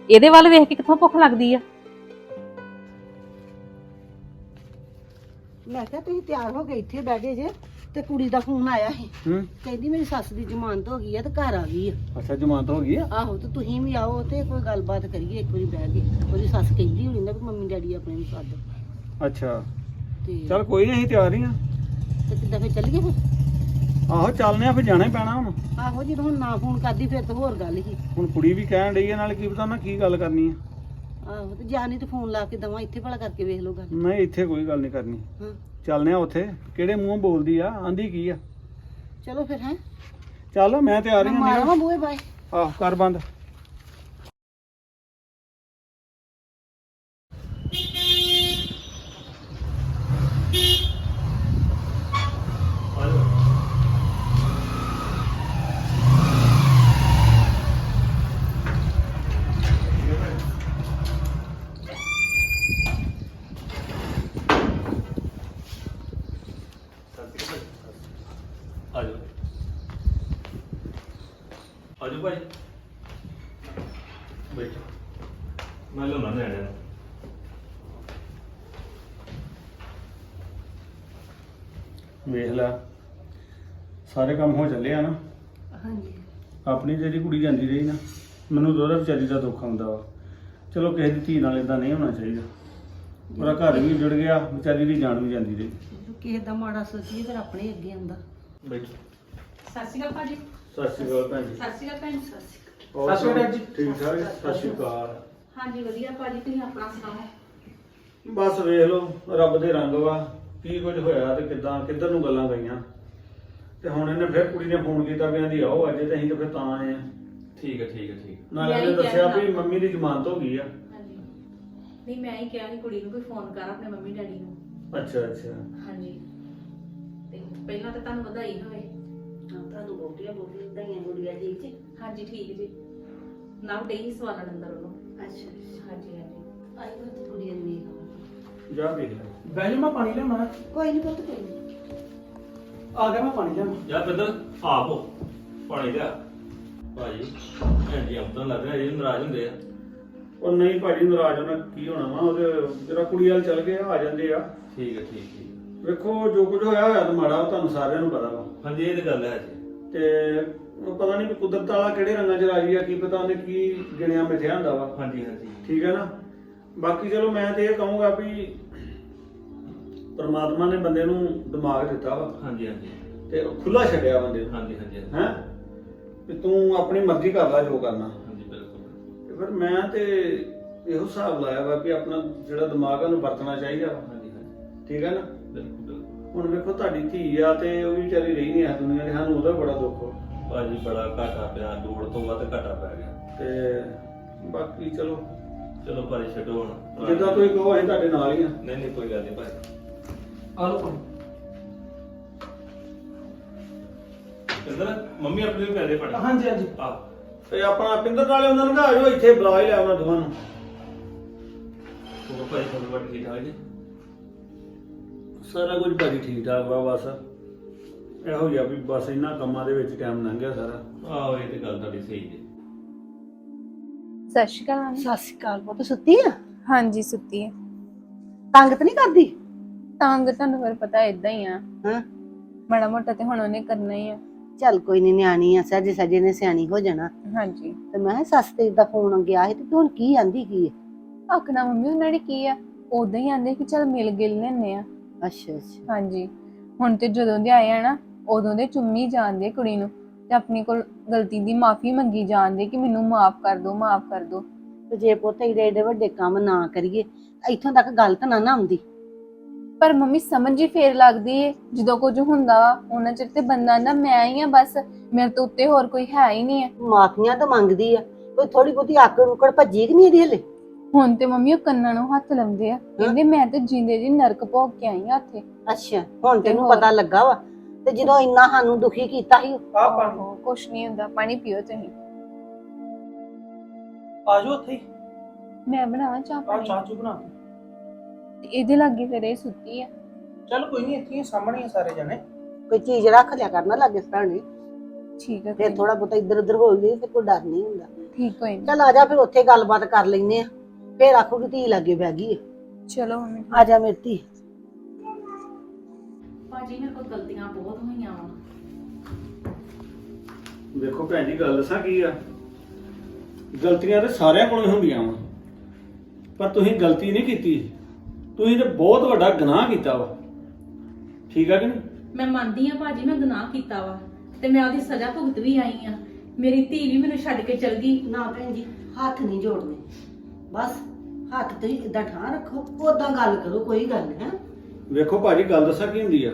ਇਹਦੇ ਵੱਲ ਵੇਖ ਕੇ ਕਿੱਥੋਂ ਭੁੱਖ ਲੱਗਦੀ ਆ? ਮੈਂ ਕਿਹਾ ਤੁਸੀਂ ਤਿਆਰ ਹੋ ਕੇ ਇੱਥੇ ਬਹਿ ਗਏ ਜੇ। ਤੇ ਕੁੜੀ ਦਾ ਫੋਨ ਆਇਆ ਸੀ। ਹੂੰ। ਕਹਿੰਦੀ ਮੇਰੀ ਸੱਸ ਦੀ ਜ਼ਮਾਨਤ ਹੋ ਗਈ ਆ ਤੇ ਘਰ ਆ ਗਈ ਆ। ਅੱਛਾ ਜਮਾਨਤ ਹੋ ਗਈ ਆ? ਆਹੋ ਤੇ ਤੁਸੀਂ ਵੀ ਆਓ ਤੇ ਕੋਈ ਗੱਲਬਾਤ ਕਰੀਏ ਇੱਕ ਵਾਰੀ ਬਹਿ ਕੇ। ਉਹਦੀ ਸੱਸ ਕਹਿੰਦੀ ਹੋਣੀ ਨਾ ਵੀ ਮੰਮੀ ਡੈਡੀ ਆਪਣੇ ਨੂੰ ਸੱਦ। ਅੱਛਾ। ਤੇ ਚੱਲ ਕੋਈ ਨਹੀਂ ਅਸੀਂ ਤਿਆਰ ਹੀ ਆ। ਤੇ ਕਿੱਦਾਂ ਫੇਰ ਚੱਲੀਏ ਫਿਰ? ਆਹੋ ਚੱਲਨੇ ਆ ਫਿਰ ਜਾਣਾ ਹੀ ਪੈਣਾ ਹੁਣ। ਆਹੋ ਜਦੋਂ ਹੁਣ ਨਾ ਫੋਨ ਕਰਦੀ ਫਿਰ ਤਾਂ ਹੋਰ ਗੱਲ ਹੀ ਹੁਣ ਕੁੜੀ ਵੀ ਕਹਿਣ ਡਈ ਆ ਨਾਲ ਕੀ ਪਤਾ ਨਾ ਕੀ ਗੱਲ ਕਰਨੀ ਆ। ਆਹੋ ਤੇ ਜਾਂ ਨਹੀਂ ਤੇ ਫੋਨ ਲਾ ਕੇ ਦਵਾਂ ਇੱਥੇ ਭਲਾ ਕਰਕੇ ਵੇਖ ਲਓ ਗੱਲ। ਨਹੀਂ ਇੱਥੇ ਕੋਈ ਗੱਲ ਨਹੀਂ ਕਰਨੀ। ਹਾਂ। ਚੱਲਨੇ ਆ ਉੱਥੇ। ਕਿਹੜੇ ਮੂੰਹੋਂ ਬੋਲਦੀ ਆ? ਆਂਦੀ ਕੀ ਆ? ਚਲੋ ਫਿਰ ਹੈ। ਚੱਲ ਮੈਂ ਤਿਆਰ ਹੀ ਮਾਰਵਾ ਹਾਂ ਬੂਏ ਬਾਏ। ਆਹ ਕਰ ਬੰਦ ਆਜੋ ਭਾਈ ਬੈਠੋ ਮੈਂ ਲਿਆਉਣਾ ਨਿਆਣਿਆਂ ਨੂੰ ਵੇਖ ਲੈ ਸਾਰੇ ਕੰਮ ਹੋ ਚੱਲੇ ਆ ਨਾ? ਹਾਂਜੀ। ਆਪਣੀ ਜਿਹੜੀ ਕੁੜੀ ਜਾਂਦੀ ਰਹੀ ਨਾ ਮੈਨੂੰ ਉਹਦਾ ਵਿਚਾਰੀ ਦਾ ਦੁੱਖ ਆਉਂਦਾ ਵਾ। ਚਲੋ ਕਿਸੇ ਦੀ ਧੀ ਨਾਲ ਇਦਾਂ ਨਹੀਂ ਹੋਣਾ ਚਾਹੀਦਾ। ਉਹਦਾ ਘਰ ਵੀ ਜੁੜ ਗਿਆ ਵਿਚਾਰੀ ਦੀ ਜਾਨ ਵੀ ਜਾਂਦੀ ਰਹੀ। ਕਿਸੇ ਦਾ ਮਾੜਾ ਸੋਚੀਏ ਫਿਰ ਆਪਣੇ ਅੱਗੇ ਆਉਂਦਾ ਬੈਠੋ। ਸਤਿ ਸ਼੍ਰੀ ਅਕਾਲ ਭਾਜੀ। ਸਤਿ ਸ਼੍ਰੀ ਅਕਾਲ ਭੈਣ ਜੀ। ਸਤਿ ਸ਼੍ਰੀ ਅਕਾਲ ਭੈਣ ਸਤਿ ਸ਼੍ਰੀ ਅਕਾਲ। ਹੋਰ ਸਤਿ ਸ਼੍ਰੀ ਅਕਾਲ ਜੀ। ਠੀਕ ਠਾਕ? ਸਤਿ ਸ਼੍ਰੀ ਅਕਾਲ। ਹਾਂਜੀ ਵਧੀਆ ਭਾਜੀ ਤੁਸੀਂ ਆਪਣਾ ਸੁਣਾਓ? ਬਸ ਵੇਖ ਲਓ ਰੱਬ ਦੇ ਰੰਗ ਵਾ। ਕੀ ਕੁਝ ਹੋਇਆ ਤੇ ਕਿੱਦਾਂ ਕਿੱਧਰ ਨੂੰ ਗੱਲਾਂ ਗਈਆਂ? ਤੇ ਹੁਣ ਇਹਨੇ ਫਿਰ ਕੁੜੀ ਨੇ ਫੋਨ ਕੀਤਾ ਵੀ ਆਂਦੀ ਆਓ ਅੱਜ ਤੇ ਅਸੀਂ ਤੇ ਫਿਰ ਤਾਂ ਆਏ ਆ। ਠੀਕ ਹੈ ਠੀਕ ਹੈ ਠੀਕ ਨਾਲੇ ਮੈਂ ਉਹਨੇ ਹੀ ਦੱਸਿਆ ਵੀ ਮੰਮੀ ਦੀ ਜ਼ਮਾਨਤ ਹੋ ਗਈ ਆ। ਹਾਂਜੀ। ਨਹੀਂ ਮੈਂ ਹੀ ਕਿਹਾ ਸੀ ਕੁੜੀ ਨੂੰ ਕੋਈ ਫੋਨ ਕਰ ਆਪਣੇ ਮੰਮੀ ਡੈਡੀ ਨੂੰ। ਅੱਛਾ ਅੱਛਾ। ਹਾਂਜੀ। ਤੇ ਪਹਿਲਾਂ ਤਾਂ ਤੁਹਾਨੂੰ ਵਧਾਈ ਹੋਵੇ। ਹਾਂ ਤੁਹਾਨੂੰ ਬੋਟੀਆਂ ਬੋਟੀਆਂ ਦਈਆਂ ਗੁੜੀਆਂ ਠੀਕ ਜੀ ਹਾਂਜੀ ਠੀਕ ਜੀ। ਨਾਲ ਡਈ ਹੀ ਸਵਾਲਣ ਅੰਦਰ ਉਹਨੂੰ ਅੱਛਾ ਹਾਂਜੀ ਹਾਂਜੀ। ਆਈ ਤੇ ਕੁੜੀਆਂ ਨੂੰ ਵੇਖ ਜਾ ਵੇਖ ਲੈ। ਬੈਲ ਮੈਂ ਪਾਣੀ ਲਿਆਉਣਾ। ਕੋਈ ਨਹੀਂ ਪੁੱਤ ਕੋਈ ਨਹੀਂ ਆ ਗਿਆ ਮੈਂ ਪਾਣੀ ਲਿਆਉਣਾ। ਯਾਰ ਪਿੰਦਰ ਆਪੋ ਪਾਣੀ ਲਿਆ। ਭਾਜੀ ਭੈਣ ਜੀ ਆਉਂਦਾ ਲੱਗ ਰਿਹਾ ਇਹ ਨਾਰਾਜ਼ ਹੁੰਦੇ ਆ। ਉਹ ਨਹੀਂ ਭਾਜੀ ਨਾਰਾਜ਼ ਹੋਣਾ ਕੀ ਹੋਣਾ ਵਾ? ਉਹਦੇ ਜਿਹੜਾ ਕੁੜੀ ਵਾਲ ਚੱਲ ਗਏ ਆ ਜਾਂਦੇ ਆ। ਠੀਕ ਹੈ ਠੀਕ ਠੀਕ। ਵੇਖੋ ਜੋ ਕੁਝ ਹੋਇਆ ਹੋਇਆ ਤਾਂ ਮਾੜਾ ਉਹ ਤੁਹਾਨੂੰ ਸਾਰਿਆਂ ਨੂੰ ਪਤਾ ਵਾ। ਹਾਂਜੀ ਇਹ ਤੇ ਗੱਲ ਹੈ ਜੀ। ਤੇ ਉਹ ਪਤਾ ਨਹੀਂ ਵੀ ਕੁਦਰਤ ਵਾਲਾ ਕਿਹੜੇ ਰੰਗਾਂ 'ਚ ਰਾਜੀ ਆ ਕੀ ਪਤਾ ਉਹਨੇ ਕੀ ਗਿਣਿਆ ਮਿਥਿਆ ਹੁੰਦਾ ਵਾ। ਹਾਂਜੀ ਹਾਂਜੀ। ਠੀਕ ਹੈ ਨਾ? ਬਾਕੀ ਚਲੋ ਮੈਂ ਤੇ ਇਹ ਕਹੂੰਗਾ ਵੀ ਪਰਮਾਤਮਾ ਨੇ ਬੰਦੇ ਨੂੰ ਦਿਮਾਗ ਦਿੱਤਾ ਵਾ। ਹਾਂਜੀ ਹਾਂਜੀ। ਤੇ ਖੁੱਲਾ ਛੱਡਿਆ ਬੰਦੇ ਨੂੰ। ਹਾਂਜੀ ਹਾਂਜੀ ਹਾਂਜੀ। ਹੈ? ਵੀ ਤੂੰ ਆਪਣੀ ਮਰਜ਼ੀ ਕਰ ਲੈ ਜੋ ਕਰਨਾ। ਹਾਂਜੀ ਬਿਲਕੁਲ। ਤੇ ਫਿਰ ਮੈਂ ਤੇ ਇਹੋ ਹਿਸਾਬ ਲਾਇਆ ਵਾ ਕਿ ਆਪਣਾ ਜਿਹੜਾ ਦਿਮਾਗ ਆ ਉਹਨੂੰ ਵਰਤਣਾ ਚਾਹੀਦਾ ਵਾ। ਹਾਂਜੀ ਹਾਂਜੀ। ਠੀਕ ਹੈ ਨਾ? ਬਿਲਕੁਲ ਬਿਲਕੁਲ। ਹੁਣ ਵੇਖੋ ਤੁਹਾਡੀ ਧੀ ਆ ਤੇ ਉਹ ਵੀ ਵਿਚਾਰੀ ਰਹੀ ਨਹੀਂ ਆ ਦੁਨੀਆ ਦੇ ਸਾਨੂੰ ਉਹਦਾ ਬੜਾ ਦੁੱਖ ਵਾ। ਭਾਜੀ ਬੜਾ ਘਾਟਾ ਪਿਆ। ਲੋੜ ਤੋਂ ਵੱਧ ਘਾਟਾ ਪੈ ਗਿਆ। ਤੇ ਬਾਕੀ ਚਲੋ। ਚਲੋ ਭਾਜੀ ਛੱਡੋ ਹੁਣ। ਜਿੱਦਾਂ ਤੁਸੀਂ ਕਹੋ ਅਸੀਂ ਤੁਹਾਡੇ ਨਾਲ ਹੀ ਆ। ਨਹੀਂ ਨਹੀਂ ਕੋਈ ਗੱਲ ਨਹੀਂ ਭਾਜੀ। ਆ ਲਓ ਪਾਣੀ ਪਿੰਦਰ ਮੰਮੀ ਆਪਣੀ ਨੂੰ ਪੈਦੇ ਪੜਾ ਹਾਂਜੀ ਹਾਂਜੀ। ਆ। ਤੇ ਆਪਣਾ ਪਿੰਦਰ ਨਾਲੇ ਉਹਨਾਂ ਨੂੰ ਕਹਾ ਜੋ ਇੱਥੇ ਬੁਲਾ ਹੀ ਲਿਆ ਉਹਨਾਂ ਦੋਵਾਂ ਨੂੰ। ਹੋਰ ਭਾਜੀ ਤੁਹਾਨੂੰ ਵੱਟ ਠੀਕ ਠਾਕ ਜੀ? ਸਾਰਾ ਕੁਝ ਭਾਜੀ ਠੀਕ ਠਾਕ ਵਾ ਬਸ। ਇਹੋ ਹੀ ਆ ਵੀ ਬਸ ਇਹਨਾਂ ਕੰਮਾਂ ਦੇ ਵਿੱਚ ਟਾਈਮ ਲੰਘ ਗਿਆ ਸਾਰਾ। ਆਹੋ ਇਹ ਤੇ ਗੱਲ ਤੁਹਾਡੀ ਸਹੀ ਜੀ। ਸਤਿ ਸ਼੍ਰੀ ਅਕਾਲ। ਸਤਿ ਸ਼੍ਰੀ ਅਕਾਲ। ਪੁੱਤ ਸੁੱਤੀ ਆ? ਹਾਂਜੀ ਸੁੱਤੀ ਹੈ ਤੰਗ ਤਾਂ ਨਹੀਂ ਕਰਦੀ? ਤੰਗ ਤੁਹਾਨੂੰ ਫਿਰ ਪਤਾ ਇਦਾਂ ਹੀ ਆ। ਹਾਂ? ਮਾੜਾ ਮੋਟਾ ਤੇ ਹੁਣ ਉਹਨੇ ਕਰਨਾ ਹੀ ਆ। ਚੱਲ ਕੋਈ ਨਹੀਂ ਨਿਆਣੀ ਆ ਸਹਜੇ ਸਹਜੇ ਨੇ ਸਿਆਣੀ ਹੋ ਜਾਣਾ। ਹਾਂਜੀ। ਤੇ ਮੈਂ ਕਿਹਾ ਸੱਸ ਤੇਰੀ ਦਾ ਫੋਨ ਗਿਆ ਸੀ ਤੇ ਤੂੰ ਹੁਣ ਕੀ ਆਂਦੀ ਕੀ ਹੈ ਆਖਣਾ ਮੰਮੀ ਉਹਨਾਂ ਨੇ ਕੀ ਆ? ਉਦਾਂ ਹੀ ਆਂਦੇ ਕਿ ਚੱਲ ਮਿਲ ਗਿਲ ਲੈਨੇ ਆ। ਅੱਛਾ ਅੱਛਾ। ਹਾਂਜੀ। ਹੁਣ ਤੇ ਜਦੋਂ ਦੇ ਆਏ ਆ ਨਾ ਉਦੋਂ ਦੇ ਚੁੰਮੀ ਜਾਂਦੇ ਕੁੜੀ ਨੂੰ। ਤੇ ਆਪਣੀ ਕੋਲ ਗਲਤੀ ਦੀ ਮਾਫੀ ਮੰਗੀ ਜਾਂਦੇ ਕਿ ਮੈਨੂੰ ਮਾਫ ਕਰ ਦਿਓ ਮਾਫ ਕਰ ਦਿਓ ਤੇ ਜੇ ਪੁੱਤ ਏਡੇ ਏਡੇ ਵੱਡੇ ਕੰਮ ਨਾ ਕਰੀਏ ਇੱਥੋਂ ਤੱਕ ਗੱਲ ਤਾਂ ਨਾ ਨਾ ਆਉਂਦੀ। ਪਰ ਮੰਮੀ ਸਮਝ ਹੀ ਫੇਰ ਲੱਗਦੀ ਏ ਜਦੋਂ ਕੁਝ ਹੁੰਦਾ ਵਾ ਉਹਨਾਂ ਚਿਰ ਤੇ ਬੰਦਾ ਨਾ ਮੈਂ ਹੀ ਆ ਬਸ ਮੇਰੇ ਤੋਂ ਉੱਤੇ ਹੋਰ ਕੋਈ ਹੈ ਹੀ ਨਹੀਂ ਹੈ ਮਾਫੀਆਂ ਤਾਂ ਮੰਗਦੀ ਆ ਕੋਈ ਥੋੜੀ ਬਹੁਤੀ ਆਕੜ ਉਕੜ ਭੱਜੀ ਕਿ ਨਹੀਂ ਇਹਦੀ ਹਲੇ? ਹੁਣ ਤੇ ਮੰਮੀ ਉਹ ਕੰਨਾਂ ਨੂੰ ਹੱਥ ਲਾਉਂਦੇ ਆ ਕਹਿੰਦੇ ਮੈਂ ਤੇ ਜਿੰਦੇ ਜੀ ਨਰਕ ਭੋਗ ਕੇ ਆਈ ਆ ਉੱਥੇ। ਅੱਛਾ ਹੁਣ ਤੈਨੂੰ ਹੋਰ? ਪਤਾ ਲੱਗਾ ਵਾ ਤੇ ਜਦੋਂ ਇੰਨਾ ਸਾਨੂੰ ਦੁਖੀ ਕੀਤਾ ਸੀ ਆ ਪਾਣੀ। ਆਹੋ, ਕੁਛ ਨਹੀਂ ਹੁੰਦਾ ਪਾਣੀ ਪੀਓ ਤੁਸੀਂ। ਆ ਜਾਓ ਉੱਥੇ ਹੀ। ਮੈਂ ਬਣਾਵਾਂ ਚਾਹ ਆ ਪਾਣੀ। ਚਾਹ ਚੂ ਬਣਾ ਦਿਓ। ਤੇ ਇਹਦੇ ਲਾਗੇ ਫਿਰ ਇਹ ਸੁੱਤੀ ਆ। ਚੱਲ ਕੋਈ ਨਹੀਂ ਇੱਥੇ ਹੀ ਆ, ਸਾਹਮਣੇ ਹੀ ਆ ਸਾਰੇ ਜਣੇ। ਕੋਈ ਚੀਜ਼ ਰੱਖ ਲਿਆ ਕਰਨਾ ਲੱਗੇ ਸਰਾਣੇ। ਠੀਕ ਹੈ ਫਿਰ ਥੋੜਾ ਬਹੁਤਾ ਇੱਧਰ ਉੱਧਰ ਹੋ ਗਈ ਤੇ ਕੋਈ ਡਰ ਨਹੀਂ ਹੁੰਦਾ। ਠੀਕ ਹੋਈ ਚੱਲ ਆ ਜਾ ਫਿਰ ਉੱਥੇ ਗੱਲਬਾਤ ਕਰ ਲੈਨੇ ਆ। ਫਿਰ ਆਖੂਗੀ ਧੀ ਲੱਗੇ ਬਹਿ ਗਈ ਆ। ਚਲੋ ਮੰਮੀ। ਆ ਜਾ ਮੇਰੀ ਧੀ। ਭਾਜੀ ਮੇਰੇ ਕੋਲ ਗਲਤੀਆਂ ਬਹੁਤ ਹੋਈਆਂ ਵਾ। ਵੇਖੋ ਭੈਣ ਜੀ ਗੱਲ ਦੱਸਾਂ ਕੀ ਆ? ਗਲਤੀਆਂ ਤੇ ਸਾਰਿਆਂ ਕੋਲੋਂ ਹੀ ਹੁੰਦੀਆਂ ਵਾ। ਪਰ ਤੁਸੀਂ ਗਲਤੀ ਨਹੀਂ ਕੀਤੀ। ਤੁਸੀਂ ਤੇ ਬਹੁਤ ਵੱਡਾ ਗੁਨਾਹ ਕੀਤਾ ਵਾ। ਠੀਕ ਆ ਕਿ ਨਹੀਂ? ਮੈਂ ਮੰਨਦੀ ਆ ਭਾਜੀ ਮੈਂ ਗੁਨਾਹ ਕੀਤਾ ਵਾ। ਤੇ ਮੈਂ ਉਹਦੀ ਸਜ਼ਾ ਭੁਗਤ ਵੀ ਆਈ ਆ। ਮੇਰੀ ਧੀ ਵੀ ਮੈਨੂੰ ਛੱਡ ਕੇ ਚਲ ਗਈ। ਨਾ ਭੈਣ ਜੀ ਹੱਥ ਨਹੀਂ ਜੋੜਨੇ। ਬਸ ਹੱਥ ਤੁਸੀਂ ਇਦਾਂ ਠਾਂ ਰੱਖੋ ਉਦਾਂ ਗੱਲ ਕਰੋ ਕੋਈ ਗੱਲ ਨਹੀਂ ਹੈ। ਵੇਖੋ ਭਾਜੀ ਗੱਲ ਦੱਸਾਂ ਕੀ ਹੁੰਦੀ ਆ?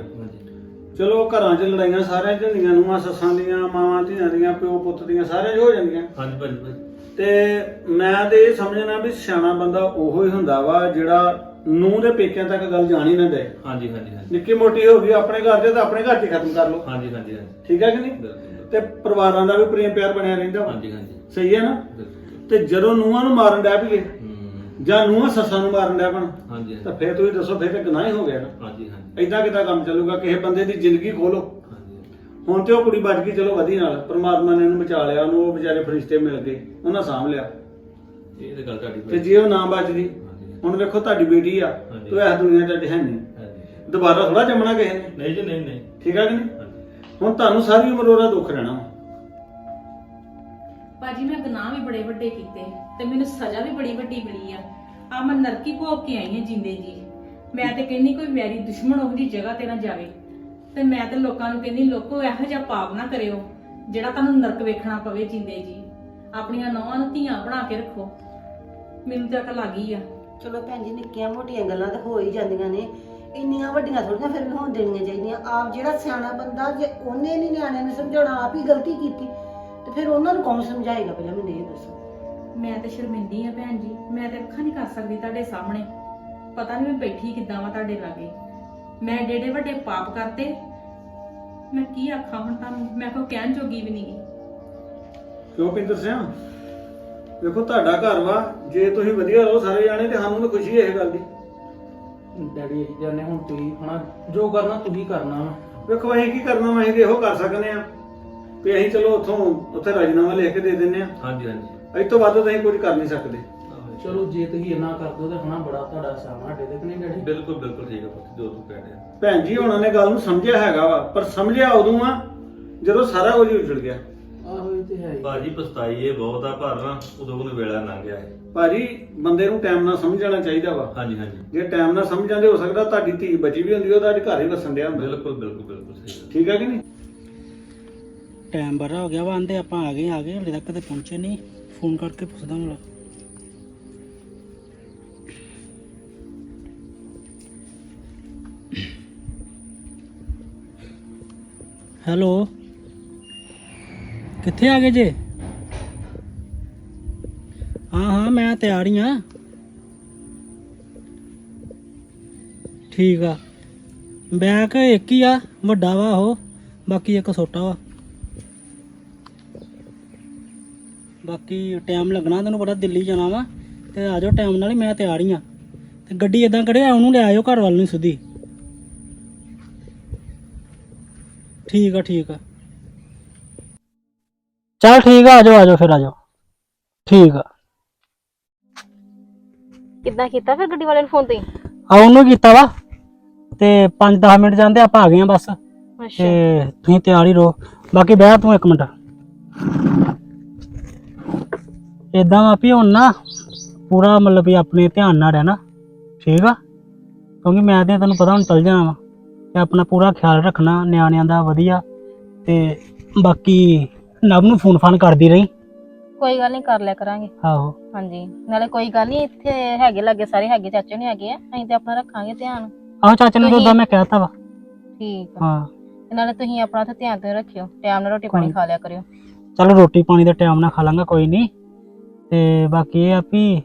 ਚਲੋ ਘਰਾਂ 'ਚ ਲੜਾਈਆਂ ਸਾਰਿਆਂ 'ਚ ਹੁੰਦੀਆਂ ਨੂੰਹਾਂ ਸੱਸਾਂ ਦੀਆਂ ਮਾਵਾਂ ਧੀਆਂ ਦੀਆਂ ਪਿਓ ਪੁੱਤ ਦੀਆਂ ਸਾਰਿਆਂ 'ਚ ਹੋ ਜਾਂਦੀਆਂ। ਹਾਂਜੀ ਭਾਜੀ ਭਾਜੀ। ਤੇ ਮੈਂ ਤੇ ਇਹ ਸਮਝਣਾ ਵੀ ਸਿਆਣਾ ਬੰਦਾ ਉਹੋ ਹੀ ਹੁੰਦਾ ਵਾ ਜਿਹੜਾ ਨੂੰਹ ਦੇ ਪੇਕਿਆਂ ਤੱਕ ਗੱਲ ਜਾਣ ਨਾ ਦੇ। ਹਾਂਜੀ ਹਾਂਜੀ ਹਾਂਜੀ। ਨਿੱਕੀ ਮੋਟੀ ਹੋ ਗਈ ਆਪਣੇ ਘਰ 'ਚ ਤਾਂ ਆਪਣੇ ਘਰ 'ਚ ਹੀ ਖਤਮ ਕਰ ਲਓ। ਹਾਂਜੀ ਹਾਂਜੀ ਹਾਂਜੀ। ਠੀਕ ਹੈ ਕਿ ਨਹੀਂ? ਬਿਲਕੁਲ ਤੇ ਪਰਿਵਾਰਾਂ ਦਾ ਵੀ ਪ੍ਰੇਮ ਪਿਆਰ ਬਣਿਆ ਰਹਿੰਦਾ ਵਾ। ਹਾਂਜੀ ਹਾਂਜੀ। ਸਹੀ ਹੈ ਨਾ? ਬਿਲਕੁਲ। ਤੇ ਜਦੋਂ ਨੂੰਹਾਂ ਨੂੰ ਮਾਰਨ ਡੈ ਪਈਏ ਹੂੰ। ਜਾਂ ਨੂੰਹਾਂ ਸੱਸਾਂ ਨੂੰ ਮਾਰਨ ਡੈ ਪਣ ਹਾਂਜੀ ਤਾਂ ਫੇਰ ਤੁਸੀਂ ਦੱਸੋ ਫੇਰ ਤੇ ਗੁਨਾਹ ਹੀ ਹੋ ਗਿਆ ਨਾ। ਹਾਂਜੀ ਹਾਂਜੀ। ਏਦਾਂ ਕਿਦਾਂ ਕੰਮ ਚੱਲੂਗਾ? ਕਿਸੇ ਬੰਦੇ ਦੀ ਜ਼ਿੰਦਗੀ ਖੋਲੋ। ਹਾਂਜੀ ਹੁਣ ਤੇ ਉਹ ਕੁੜੀ ਬਚ ਗਈ ਚਲੋ ਵਧੀ ਨਾਲ। ਪਰਮਾਤਮਾ ਨੇ ਉਹਨੂੰ ਬਚਾ ਲਿਆ ਉਹਨੂੰ ਉਹ ਵਿਚਾਰੇ ਫਰਿਸ਼ਤੇ ਮਿਲ ਗਏ ਉਹਨਾਂ ਸਾਂਭ ਲਿਆ। ਇਹ ਤੇ ਗੱਲ ਤੁਹਾਡੀ ਤੇ ਜੇ ਉਹ ਨਾ ਬਚਦੀ ਹਾਂਜੀ ਹੁਣ ਵੇਖੋ ਤੁਹਾਡੀ ਬੇਟੀ ਆ ਹਾਂਜੀ। ਤੇ ਇਸ ਦੁਨੀਆ 'ਚ ਅੱਜ ਹੈ ਨਹੀਂ। ਹਾਂਜੀ ਦੁਬਾਰਾ ਥੋੜਾ ਜੰਮਣਾ ਕਿਸੇ ਨੇ? ਨਹੀਂ ਜੀ ਨਹੀਂ ਨਹੀਂ। ਠੀਕ ਹੈ ਕਿ ਨਹੀਂ? ਹਾਂਜੀ। ਹੁਣ ਤੁਹਾਨੂੰ ਸਾਰੀ ਉਮਰ ਉਹਦਾ ਦੁੱਖ ਰਹਿਣਾ ਵਾ। ਭਾਜੀ ਮੈਂ ਗੁਨਾਹ ਵੀ ਬੜੇ ਵੱਡੇ ਕੀਤੇ ਤੇ ਮੈਨੂੰ ਸਜ਼ਾ ਵੀ ਬੜੀ ਵੱਡੀ ਮਿਲੀ ਆ। ਆ ਮੈਂ ਨਰਕੀ ਭੋਗ ਕੇ ਆਈ ਹਾਂ ਜਿੰਦੇ ਜੀ। ਮੈਂ ਤੇ ਕਹਿੰਨੀ ਕੋਈ ਵੈਰੀ ਦੁਸ਼ਮਣ ਉਹ ਜੀ ਜਗ੍ਹਾ ਤੇ ਨਾ ਜਾਵੇ। ਤੇ ਮੈਂ ਤੇ ਲੋਕਾਂ ਨੂੰ ਕਹਿੰਨੀ ਲੋਕੋ ਇਹੋ ਜਿਹਾ ਪਾਪ ਨਾ ਕਰਿਓ ਜਿਹੜਾ ਤੁਹਾਨੂੰ ਨਰਕ ਵੇਖਣਾ ਪਵੇ ਜਿੰਦੇ ਜੀ। ਆਪਣੀਆਂ ਨੌਵਾਂ ਨੂੰ ਧੀਆਂ ਬਣਾ ਕੇ ਰੱਖੋ। ਮੈਨੂੰ ਤਾਂ ਅਕਲ ਆ ਗਈ ਆ। ਚਲੋ ਭੈਣ ਜੀ ਨਿੱਕੀਆਂ ਮੋਟੀਆਂ ਗੱਲਾਂ ਤਾਂ ਹੋ ਹੀ ਜਾਂਦੀਆਂ ਨੇ। ਇੰਨੀਆਂ ਵੱਡੀਆਂ ਥੋੜੀਆਂ ਫਿਰ ਵੀ ਹੋਣ ਦੇਣੀਆਂ ਚਾਹੀਦੀਆਂ। ਆਪ ਜਿਹੜਾ ਸਿਆਣਾ ਬੰਦਾ ਜੇ ਉਹਨੇ ਨਹੀਂ ਨਿਆਣਿਆਂ ਨੂੰ ਸਮਝਾਉਣਾ ਆਪ ਹੀ ਗਲਤੀ ਕੀਤੀ ਤੇ ਫਿਰ ਉਹਨਾਂ ਨੂੰ ਕੌਣ ਸਮਝਾਏਗਾ? ਪਹਿਲਾਂ ਮੈਨੂੰ ਇਹ ਦੱਸੋ। ਮੈਂ ਤੇ ਸ਼ਰਮਿੰਦੀ ਆ ਭੈਣ ਜੀ। ਮੈਂ ਤੇ ਅੱਖਾਂ ਨਹੀਂ ਕਰ ਸਕਦੀ ਤੁਹਾਡੇ ਸਾਹਮਣੇ। ਪਤਾ ਨਹੀਂ ਮੈਂ ਬੈਠੀ ਕਿੱਦਾਂ ਵਾ ਤੁਹਾਡੇ ਲਾਗੇ। ਮੈਂ ਡੇਡੇ ਵੱਡੇ ਪਾਪ ਕਰਤੇ। ਮੈਂ ਕੀ ਆਖਾਂ ਹੁਣ ਤੁਹਾਨੂੰ? ਮੈਂ ਕੋ ਕਹਿਣ ਜੋਗੀ ਵੀ ਨਹੀਂ ਕਿਉਂ ਪਿੰਦਰ ਸਿੰਘ ਵੇਖੋ ਤੁਹਾਡਾ ਘਰ ਵਾ ਜੇ ਤੁਸੀਂ ਵਧੀਆ ਰਹੋ ਸਾਰੇ ਜਾਣੇ ਤੇ ਸਾਨੂੰ ਤਾਂ ਖੁਸ਼ੀ ਹੈ ਇਹ ਗੱਲ ਦੀ। ਡੈਡੀ ਇਹੀ ਜਾਨੇ ਹੁਣ ਤੁਸੀਂ ਹਨਾ? ਜੋ ਕਰਨਾ ਤੁਸੀਂ ਕਰਨਾ ਵਾ। ਵੇਖੋ ਅਸੀਂ ਕੀ ਕਰਨਾ ਵਾ ਅਸੀਂ ਤੇ ਇਹੋ ਕਰ ਸਕਨੇ ਆ। ਵੀ ਅਸੀਂ ਚਲੋ ਉੱਥੋਂ ਉੱਥੇ ਰਾਜੀਨਾਮਾ ਲਿਖ ਕੇ ਦੇ ਦਿੰਨੇ ਆ। ਹਾਂਜੀ ਹਾਂਜੀ। ਇਸ ਤੋਂ ਵੱਧ ਤਾਂ ਅਸੀਂ ਕੁਝ ਕਰ ਨਹੀਂ ਸਕਦੇ। ਆਹੋ। ਚਲੋ ਜੇ ਤੁਸੀਂ ਇੰਨਾ ਕਰ ਦੋ ਤੇ ਹਨਾ ਬੜਾ ਤੁਹਾਡਾ ਸਾਹਮਣਾ ਤੇ ਕਿ ਨਹੀਂ ਡੈਡੀ? ਬਿਲਕੁਲ ਬਿਲਕੁਲ ਠੀਕ ਹੈ ਪੁੱਤ ਜੋ ਤੂੰ ਕਹਿ ਰਿਹਾ। ਭੈਣ ਜੀ ਉਹਨਾਂ ਨੇ ਗੱਲ ਨੂੰ ਸਮਝਿਆ ਹੈਗਾ ਵਾ ਪਰ ਸਮਝਿਆ ਉਦੋਂ ਆ ਜਦੋਂ ਸਾਰਾ ਕੁਝ ਉਜੜ ਗਿਆ। ਤੇ ਹੈ ਹੀ। ਭਾਜੀ ਪਛਤਾਈ ਇਹ ਬਹੁਤ ਆ ਪਰ ਨਾ ਉਦੋਂ ਨੂੰ ਵੇਲਾ ਲੰਘ ਗਿਆ ਹੈ ਭਾਜੀ ਬੰਦੇ ਨੂੰ ਟਾਈਮ ਨਾਲ ਸਮਝਣਾ ਚਾਹੀਦਾ ਵਾ। ਹਾਂਜੀ ਹਾਂਜੀ। ਜੇ ਟਾਈਮ ਨਾਲ ਸਮਝ ਜਾਂਦੇ ਹੋ ਸਕਦਾ ਤੁਹਾਡੀ ਧੀ ਬਚੀ ਵੀ ਹੁੰਦੀ ਉਹਦਾ ਅੱਜ ਘਰ ਹੀ ਵਸਣ ਡਿਆ ਹੁੰਦਾ। ਬਿਲਕੁਲ ਬਿਲਕੁਲ ਬਿਲਕੁਲ ਸਹੀ ਗੱਲ। ਠੀਕ ਹੈ ਕਿ ਨਹੀਂ? ਟਾਈਮ ਬੜਾ ਹੋ ਗਿਆ ਵਾ ਆਂਦੇ ਆਪਾਂ ਆ ਗਏ ਆ ਗਏ ਹਲੇ ਤੱਕ ਤੇ ਪਹੁੰਚੇ ਨਹੀਂ। ਫੋਨ ਕਰਕੇ ਪੁੱਛਦਾ ਹਾਂ ਹੈਲੋ ਕਿੱਥੇ ਆ ਗਏ ਜੇ? ਹਾਂ ਹਾਂ, ਮੈਂ ਤਿਆਰ ਹੀ ਆ। ਠੀਕ ਆ। ਬੈਕ ਇੱਕ ਹੀ ਆ, ਵੱਡਾ ਵਾ ਉਹ, ਬਾਕੀ ਇੱਕ ਛੋਟਾ ਵਾ। ਬਾਕੀ ਟਾਈਮ ਲੱਗਣਾ, ਤੈਨੂੰ ਪਤਾ ਦਿੱਲੀ ਜਾਣਾ ਵਾ, ਤੇ ਆ ਜਾਓ ਟਾਈਮ ਨਾਲ ਹੀ, ਮੈਂ ਤਿਆਰ ਹੀ ਆ। ਤੇ ਗੱਡੀ ਇਦਾਂ ਕਰਿਆ ਉਹਨੂੰ ਲੈ ਆਇਓ ਘਰ ਵੱਲ ਨੂੰ ਸਿੱਧੀ। ਠੀਕ ਆ ਠੀਕ ਆ। ਚਲ ਠੀਕ ਆ ਆ ਜਾਓ ਆ ਜਾਓ ਫਿਰ ਆ ਜਾਓ। ਠੀਕ ਆ। ਕਿੱਦਾਂ ਕੀਤਾ ਫਿਰ ਗੱਡੀ ਵਾਲੇ ਨੂੰ ਫੋਨ ਤੇ ਆ ਉਹਨੂੰ ਕੀਤਾ ਵਾ। ਤੇ 5-10 ਮਿੰਟ ਜਾਂਦੇ ਆਪਾਂ ਆ ਗਏ ਆ ਬਸ। ਤੇ ਤੁਸੀਂ ਤਿਆਰ ਹੀ ਰਹੋ। ਬਾਕੀ ਬਹਿ ਤੂੰ ਇੱਕ ਮਿੰਟ। ਇਦਾਂ ਵਾ ਵੀ ਹੁਣ ਨਾ ਪੂਰਾ ਮਤਲਬ ਵੀ ਆਪਣੇ ਧਿਆਨ ਨਾਲ ਰਹਿਣਾ। ਠੀਕ ਆ? ਕਿਉਂਕਿ ਮੈਂ ਤੇ ਤੈਨੂੰ ਪਤਾ ਹੁਣ ਚੱਲ ਜਾਣਾ ਵਾ। ਤੇ ਆਪਣਾ ਪੂਰਾ ਖਿਆਲ ਰੱਖਣਾ ਨਿਆਣਿਆਂ ਦਾ ਵਧੀਆ। ਤੇ ਬਾਕੀ ਨਵ ਨੂੰ ਫੋਨ ਫਾਨ ਕਰਦੀ ਰਹੀ। ਕੋਈ ਗੱਲ ਨਹੀਂ ਕਰ ਲਿਆ ਕਰਾਂਗੇ। ਆਹੋ। ਹਾਂਜੀ। ਨਾਲੇ ਕੋਈ ਗੱਲ ਨਹੀਂ ਇੱਥੇ ਹੈਗੇ ਲੱਗੇ ਸਾਰੇ ਹੈਗੇ ਚਾਚੇ ਨੇ ਹੈਗੇ ਆ। ਅਸੀਂ ਤੇ ਆਪਣਾ ਰੱਖਾਂਗੇ ਧਿਆਨ। ਆਹੋ ਚਾਚੇ ਨੂੰ ਤਾਂ ਉਦਾਂ ਮੈਂ ਕਹਿਤਾ ਵਾ। ਠੀਕ ਆ। ਹਾਂ। ਤੇ ਨਾਲੇ ਤੁਸੀਂ ਆਪਣਾ ਉੱਥੇ ਧਿਆਨ ਤੇ ਰੱਖਿਓ। ਟਾਈਮ ਨਾਲ ਰੋਟੀ ਪਾਣੀ ਖਾ ਲਿਆ ਕਰਿਓ। ਚਲੋ ਰੋਟੀ ਪਾਣੀ ਦਾ ਟਾਈਮ ਨਾਲ ਖਾ ਲਾਂਗਾ ਕੋਈ ਨਹੀਂ। ਤੇ ਬਾਕੀ ਇਹ ਆ ਵੀ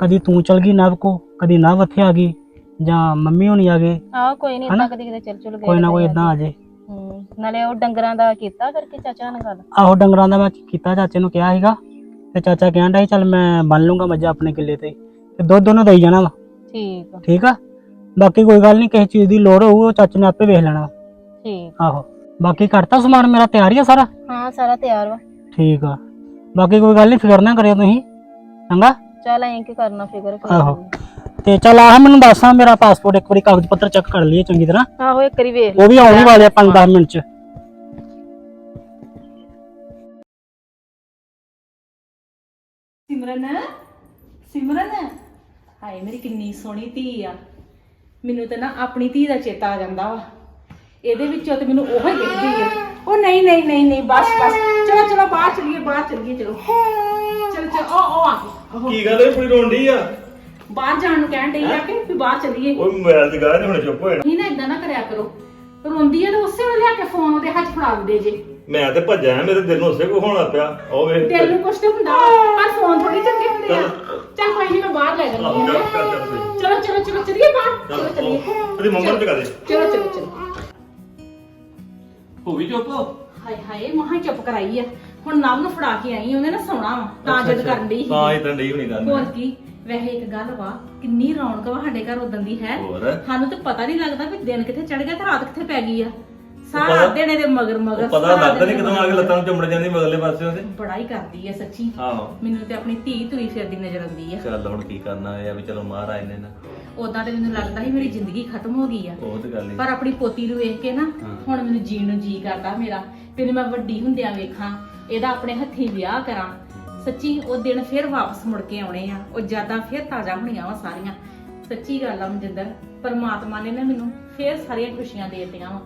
ਕਦੀ ਤੂੰ ਚਲ ਗਈ ਨਵ ਕੋ ਕਦੀ ਨਵ ਇੱਥੇ ਆ ਗਈ ਜਾਂ ਮੰਮੀ ਹੋਣੀ ਆ ਗਏ। ਆਹ ਕੋਈ ਨਹੀਂ ਹਨਾ? ਇਦਾਂ ਕਦੀ ਕਿਤੇ ਚੱਲ ਚੁਲ ਗਏ ਕੋਈ ਨਾ ਕੋਈ ਇਦਾਂ ਆ ਜੇ। ਹੂੰ ਨਾਲੇ ਉਹ ਡੰਗਰਾਂ ਦਾ ਕੀਤਾ ਫਿਰ ਕਿ ਚਾਚਾ ਨਾਲ ਗੱਲ? ਆਹੋ ਡੰਗਰਾਂ ਦਾ ਮੈਂ ਕੀਤਾ ਚਾਚੇ ਨੂੰ ਕਿਹਾ ਸੀਗਾ। ਤੇ ਚਾਚਾ ਕਹਿੰਦਾ ਸੀ ਚੱਲ ਮੈਂ ਬੰਨ ਲੂੰਗਾ ਮੱਝਾਂ ਆਪਣੇ ਕਿੱਲੇ ਤੇ। ਤੇ ਦੁੱਧ ਉਹਨੂੰ ਦੇਈ ਜਾਣਾ ਵਾ। ਠੀਕ ਆ। ਠੀਕ ਆ? ਬਾਕੀ ਕੋਈ ਗੱਲ ਨਹੀਂ ਕਿਸੇ ਚੀਜ਼ ਦੀ ਲੋੜ ਹੋਊ ਉਹ ਚਾਚੇ ਨੇ ਆਪੇ ਵੇਖ ਲੈਣਾ। ਠੀਕ ਆਹੋ। ਬਾਕੀ ਕਰਤਾ ਸਮਾਨ ਮੇਰਾ ਤਿਆਰ ਹੀ ਆ ਸਾਰਾ? ਹਾਂ ਸਾਰਾ ਤਿਆਰ ਵਾ। ਠੀਕ ਆ। ਬਾਕੀ ਕੋਈ ਗੱਲ ਨਹੀਂ ਫਿਕਰ ਨਾ ਕਰਿਓ ਤੁਸੀਂ। ਚੰਗਾ? ਚੱਲ ਐਂ ਕੀ ਕਰਨਾ ਫਿਕਰ ਕੋਈ ਆਹੋ। ਤੇ ਚੱਲ ਆਹ ਮੈਨੂੰ ਦੱਸ ਹਾਂ ਮੇਰਾ ਪਾਸਪੋਰਟ ਇੱਕ ਵਾਰੀ ਕਾਗਜ਼ ਪੱਤਰ ਚੈੱਕ ਕਰ ਲਈਏ ਚੰਗੀ ਤਰ੍ਹਾਂ। ਆਹੋ ਇੱਕ ਵਾਰੀ ਵੇਖ ਉਹ ਵੀ ਆਉਣ ਹੀ ਵਾਲੇ ਆ 5-10 ਮਿੰਟ ਚ। ਸਿਮਰਨ ਸਿਮਰਨ। ਹਾਏ ਮੇਰੀ ਕਿੰਨੀ ਸੋਹਣੀ ਧੀ ਆ। ਮੈਨੂੰ ਤਾਂ ਨਾ ਆਪਣੀ ਧੀ ਦਾ ਚੇਤਾ ਆ ਜਾਂਦਾ ਵਾ। ਇਹਦੇ ਵਿੱਚੋਂ ਤੇ ਮੈਨੂੰ ਉਹ ਹੀ ਦਿਖਦੀ ਆ। ਉਹ ਨਹੀਂ ਨਹੀਂ ਨਹੀਂ ਨਹੀਂ ਬਸ ਬਸ। ਚਲੋ ਚਲੋ ਬਾਹਰ ਚਲੀਏ ਬਾਹਰ ਚਲੀਏ ਚਲੋ। ਚਲ ਚਲ ਉਹ ਉਹ ਆ ਗਈ, ਕੀ ਗੱਲ ਇਹ ਪੂਰੀ ਰੋਂਡੀ ਆ? ਬਾਹਰ ਜਾਣ ਨੂੰ ਕਹਿਣ ਡਈ ਆ ਕਿ ਵੀ ਬਾਹਰ ਚਲੀਏ। ਉਹ ਮੋਬਾਈਲ ਤੇ ਗਾਹ ਹੁਣ ਚੁੱਪ ਹੋਇਆ ਨਹੀਂ ਨਾ ਇਦਾਂ ਨਾ ਕਰਿਆ ਕਰੋ। ਰੋਂਦੀ ਆ ਤਾਂ ਉਸੇ ਵੇਲੇ ਲਿਆ ਕੇ ਫੋਨ ਉਹਦੇ ਹੱਥ ਫੜਾ ਦਿੰਦੇ ਜੇ। ਮੈਂ ਤੇ ਭੱਜਿਆ ਮੇਰੇ ਦਿਲ ਨੂੰ ਉਸੇ ਕੋ ਹੋਣਾ ਪਿਆ। ਉਹ ਵੇ ਦਿਲ ਨੂੰ ਕੁਛ ਤੇ ਹੁੰਦਾ ਪਰ ਫੋਨ ਥੋੜੀ ਚੰਗੇ ਹੁੰਦੇ ਆ। ਚੱਲ। ਕੋਈ ਨਹੀਂ ਮੈਂ ਬਾਹਰ ਲੈ ਜਾਂਦੀ ਹਾਂ ਚਲੋ ਚਲੋ ਚਲੋ। ਚਲੀਏ ਬਾਹਰ। ਚਲੋ ਚਲੀਏ। ਉਹਦੀ ਮੰਮਾ ਨੂੰ ਦੇ। ਚਲੋ ਚਲੋ ਚਲੋ। ਹੋ ਵੀ ਚੁੱਪ? ਹਾਏ ਹਾਏ ਮਹਾ ਚੁੱਪ ਕਰਾਈ ਆ। ਹੁਣ ਨਵ ਨੂੰ ਫੜਾ ਕੇ ਆਈ ਉਹਨੇ ਨਾ ਸੌਣਾ ਵਾ ਤਾਂ ਜਦ ਕਰਨ ਡਈ ਸੀ। ਤਾਂ ਇਦਾਂ ਨਹੀਂ ਹੋਣੀ ਗੱਲ ਹੋਰ ਕੀ। ਵੈਸੇ ਇੱਕ ਗੱਲ ਵਾ ਕਿੰਨੀ ਰੌਣਕ ਵਾ ਸਾਡੇ ਘਰ ਉਦੋਂ ਦੀ ਹੈ? ਹੋਰ? ਸਾਨੂੰ ਤਾਂ ਪਤਾ ਨਹੀਂ ਲੱਗਦਾ ਵੀ ਦਿਨ ਕਿੱਥੇ ਚੜ ਗਿਆ ਤੇ ਰਾਤ ਕਿੱਥੇ ਪੈ ਗਈ ਆ। ਸਾਰਾ ਪਤਾ- ਦਿਨ ਇਹਦੇ ਮਗਰ ਮਗਰ ਉਹ ਪਤਾ ਸਾਰਾ ਲੱਗਦਾ ਦਿਨ ਨਹੀਂ ਕਿਦੋਂ ਆ ਕੇ ਲੱਤਾਂ ਨੂੰ ਚੁੰਮੜ ਜਾਂਦੀ ਮਗਲੇ ਪਾਸੇ ਉਹਦੇ ਬੜਾ ਹੀ ਕਰਦੀ ਆ ਸੱਚੀ। ਆਹੋ ਮੈਨੂੰ ਤੇ ਆਪਣੀ ਧੀ ਤੁਰੀ ਫਿਰਦੀ ਨਜ਼ਰ ਆਉਂਦੀ ਆ। ਚੱਲ ਹੁਣ ਕੀ ਕਰਨਾ ਹੈ ਵੀ ਚਲੋ ਮਹਾਰਾਜ ਨੇ ਨਾ। ਉਦਾਂ ਤੇ ਮੈਨੂੰ ਲੱਗਦਾ ਸੀ ਮੇਰੀ ਜ਼ਿੰਦਗੀ ਖਤਮ ਹੋ ਗਈ ਆ। ਉਹ ਤੇ ਗੱਲ ਨਹੀਂ ਪਰ ਆਪਣੀ ਪੋਤੀ ਨੂੰ ਵੇਖ ਕੇ ਨਾ ਹਾਂ। ਹੁਣ ਮੈਨੂੰ ਜੀਣ ਨੂੰ ਜੀ ਕਰਦਾ ਮੇਰਾ। ਫਿਰ ਮੈਂ ਵੱਡੀ ਹੁੰਦਿਆਂ ਵੇਖਾਂ ਇਹਦਾ ਆਪਣੇ ਹੱਥੀਂ ਵਿਆਹ ਕਰਾਂ। ਸੱਚੀ ਉਹ ਦਿਨ ਫਿਰ ਵਾਪਸ ਮੁੜ ਕੇ ਆਉਣੇ ਆ। ਉਹ ਯਾਦਾਂ ਫਿਰ ਤਾਜ਼ਾ ਹੋਣੀਆਂ ਵਾ ਸਾਰੀਆਂ। ਸੱਚੀ ਗੱਲ ਆ ਮਨਜਿੰਦਰ ਪਰਮਾਤਮਾ ਨੇ ਨਾ ਮੈਨੂੰ ਫਿਰ ਸਾਰੀਆਂ ਖੁਸ਼ੀਆਂ ਦੇ ਦਿੱਤੀਆਂ ਵਾ।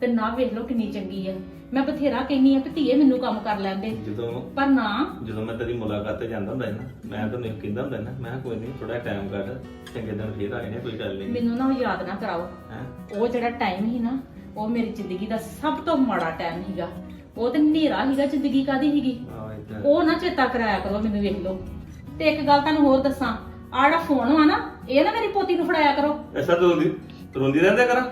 ਤੇ ਨਾ ਵੇਖ ਲਓ ਕਿੰਨੀ ਚੰਗੀ ਹੈ ਮੈਂ ਬਥੇਰਾ ਕਹਿੰਨੀ ਆ ਕਿ ਧੀਏ ਮੈਨੂੰ ਕੰਮ ਕਰ ਲੈਂਦੇ ਜਦੋਂ ਪਰ ਨਾ। ਜਦੋਂ ਮੈਂ ਤੇਰੀ ਮੁਲਾਕਾਤ ਤੇ ਜਾਂਦਾ ਹੁੰਦਾ ਸੀ ਨਾ ਮੈਂ ਤਾਂ ਨਹੀਂ ਕਹਿੰਦਾ ਹੁੰਦਾ ਸੀ ਨਾ ਮੈਂ ਕਿਹਾ ਕੋਈ ਨਹੀਂ ਥੋੜਾ ਟਾਈਮ ਕੱਢ ਚੰਗੇ ਦਿਨ ਫੇਰ ਆਏ ਨੇ ਕੋਈ ਗੱਲ ਨਹੀਂ ਮੈਨੂੰ ਨਾ ਉਹ ਯਾਦ ਨਾ ਕਰਾਓ। ਹੈ? ਉਹ ਜਿਹੜਾ ਟਾਈਮ ਸੀ ਨਾ ਉਹ ਮੇਰੀ ਜ਼ਿੰਦਗੀ ਦਾ ਸਭ ਤੋਂ ਮਾੜਾ ਟਾਈਮ ਸੀਗਾ। ਉਹ ਤੇ ਹਨੇਰਾ ਸੀਗਾ ਜ਼ਿੰਦਗੀ ਕਾਦੀ ਆਹ ਇਦਾਂ ਉਹ ਨਾ ਚੇਤਾ ਕਰਾਇਆ ਕਰੋ ਮੈਨੂੰ ਵੇਖ ਲਓ। ਤੇ ਇੱਕ ਗੱਲ ਤੁਹਾਨੂੰ ਹੋਰ ਦੱਸਾਂ ਆਹ ਜਿਹੜਾ ਫੋਨ ਵਾ ਨਾ ਇਹ ਨਾ ਮੇਰੀ ਪੋਤੀ ਨੂੰ ਫੜਾਇਆ ਕਰੋ। ਐਸਾ ਤੂੰ ਰੋਂਦੀ ਰੋਂਦੀ ਰਹਿੰਦਾ ਕਰਾਂ?